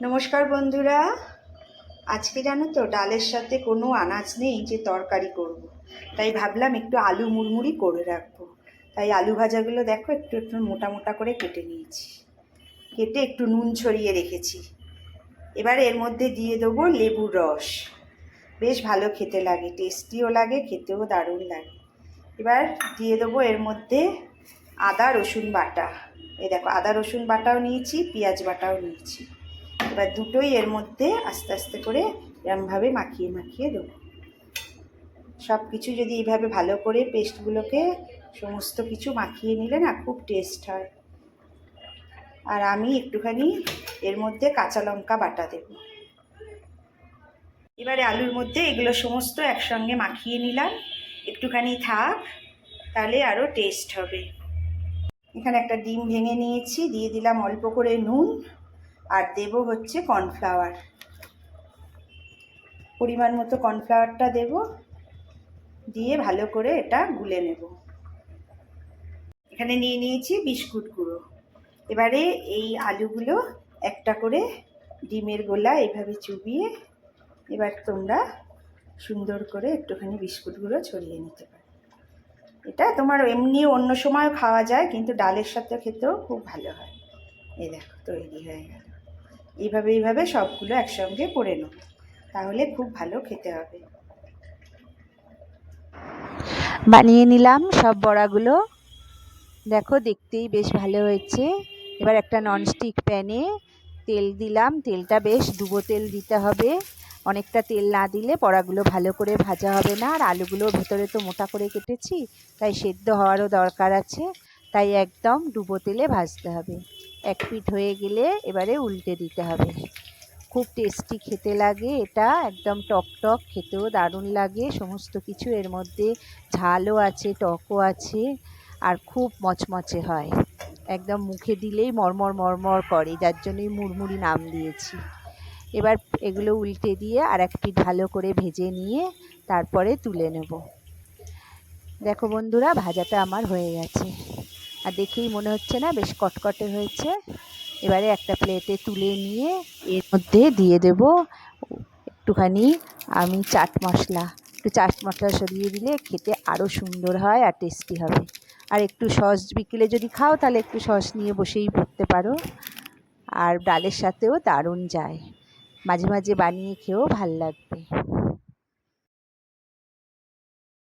নমস্কার বন্ধুরা। আজকে জানো তো, ডালের সাথে কোনো আনাজ নেই যে তরকারি করব। তাই ভাবলাম একটু আলু মুড়মুড়ি করে রাখব। তাই আলু ভাজাগুলো দেখো, একটু একটু মোটা মোটা করে কেটে নিয়েছি। কেটে একটু নুন ছড়িয়ে রেখেছি। এবার এর মধ্যে দিয়ে দেবো লেবুর রস। বেশ ভালো খেতে লাগে, টেস্টিও লাগে, খেতেও দারুণ লাগে। এবার দিয়ে দেবো এর মধ্যে আদা রসুন বাটা। এ দেখো, আদা রসুন বাটাও নিয়েছি, পেঁয়াজ বাটাও নিয়েছি। এবার দুটোই এর মধ্যে আস্তে আস্তে করে এরমভাবে মাখিয়ে মাখিয়ে দেবো। সব কিছু যদি এইভাবে ভালো করে পেস্টগুলোকে সমস্ত কিছু মাখিয়ে নিলে না খুব টেস্ট হয়। আর আমি একটুখানি এর মধ্যে কাঁচা লঙ্কা বাটা দেব। এবারে আলুর মধ্যে এগুলো সমস্ত একসঙ্গে মাখিয়ে নিলাম। একটুখানি থাক, তাহলে আরও টেস্ট হবে। এখানে একটা ডিম ভেঙে নিয়েছি, দিয়ে দিলাম অল্প করে নুন আর দেব হচ্ছে কর্নফ্লাওয়ার। পরিমাণ মতো কর্নফ্লাওয়ারটা দেব, দিয়ে ভালো করে এটা গুলে নেব। এখানে নিয়ে নিয়েছি বিস্কুট গুঁড়ো। এবারে এই আলুগুলো একটা করে ডিমের গোলা এভাবে চুবিয়ে এবার তোমরা সুন্দর করে একটুখানি বিস্কুট গুঁড়ো ছড়িয়ে নিতে পারো। এটা তোমার এমনি অন্য সময় খাওয়া যায়, কিন্তু ডালের সাথে খেতেও খুব ভালো হয়। এই দেখো, তৈরি হয়ে গেল। এইভাবে এইভাবে সবগুলো একসঙ্গে করে নেব তাহলে খুব ভালো খেতে হবে। বানিয়ে নিলাম সব বড়াগুলো। দেখো দেখতেই বেশ ভালো হয়েছে। এবার একটা ননস্টিক প্যানে তেল দিলাম। তেলটা বেশ ডুবো তেল দিতে হবে। অনেকটা তেল না দিলে বড়াগুলো ভালো করে ভাজা হবে না। আর আলুগুলো ভেতরে তো মোটা করে কেটেছি, তাই সেদ্ধ হওয়ারও দরকার আছে। তাই একদম ডুবো তেলে ভাজতে হবে। এক পিঠ হয়ে গেলে এবারে উল্টে দিতে হবে। খুব টেস্টি খেতে লাগে এটা, একদম টক টক, খেতেও দারুণ লাগে। সমস্ত কিছু এর মধ্যে ঝালও আছে, টকও আছে আর খুব মচমচে হয়। একদম মুখে দিলেই মরমর মরমর করে, যার জন্যই মুড়মুড়ি নাম দিয়েছি। এবার এগুলো উল্টে দিয়ে আর এক পিঠ ভালো করে ভেজে নিয়ে তারপরে তুলে নেব। দেখো বন্ধুরা, ভাজাটা আমার হয়ে গেছে। আর দেখেই মনে হচ্ছে না, বেশ কটকটে হয়েছে। এবারে একটা প্লেটে তুলে নিয়ে এর মধ্যে দিয়ে দেব একটুখানি আমি চাট মশলা। একটু চাট মশলা সরিয়ে দিলে খেতে আরও সুন্দর হয় আর টেস্টি হবে। আর একটু সস বিকেলে যদি খাও, তাহলে একটু সস নিয়ে বসেই পড়তে পারো। আর ডালের সাথেও দারুণ যায়। মাঝে মাঝে বানিয়ে খেয়েও ভালো লাগবে।